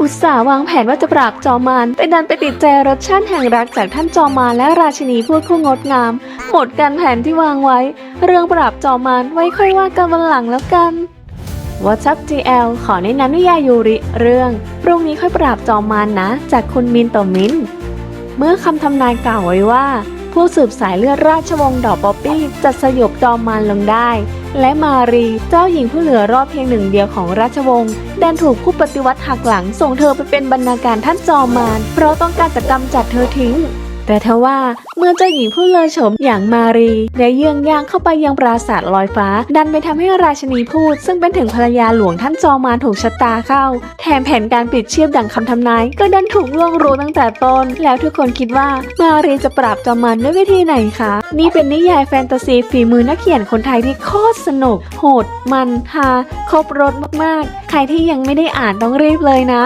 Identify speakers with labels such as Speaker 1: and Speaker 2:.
Speaker 1: อุตส่าห์วางแผนว่าจะปราบจอมารแต่ดันไปติดใจรสชาติแห่งรักจากท่านจอมารและราชินีพูดคู่งดงาม หมดการแผนที่วางไว้ เรื่องปราบจอมารไว้ค่อยว่ากันวันหลังแล้วกัน What's up GL ขอแนะนำนิยายยูริเรื่องพรุ่งนี้ค่อยปราบจอมารนะ จากคุณมินโตมิน เมื่อคำทำนายกล่าวไว้ว่า ผู้สืบสายเลือดราชวงศ์ดอกป๊อปปี้จะสยบจอมมารลงได้ และมารีเจ้าหญิงผู้เหลือรอดเพียงหนึ่งเดียวของราชวงศ์ดันถูกผู้ปฏิวัติหักหลังส่งเธอไปเป็นบรรณาการท่านจอมมารเพราะต้องการจะกำจัดเธอทิ้ง แต่ทว่าเมื่อเจ้าหญิงผู้เลอโฉมอย่างมารีได้เยื่องย่างเข้าไปยังปราสาทลอยฟ้า ดันไปทำให้ราชินีพูด ซึ่งเป็นถึงภรรยาหลวงท่านจอมารถูกชะตาเข้า แถมแผนการปิดเชียบดังคำทำนาย ก็ดันถูกล่วงรู้ตั้งแต่ต้น แล้วทุกคนคิดว่ามารีจะปราบจอมารด้วยวิธีไหนคะ นี่เป็นนิยายแฟนตาซีฝีมือนักเขียนคนไทยที่โคตรสนุก โหด มันฮาครบรสมากๆ ใครที่ยังไม่ได้อ่านต้องรีบเลยนะ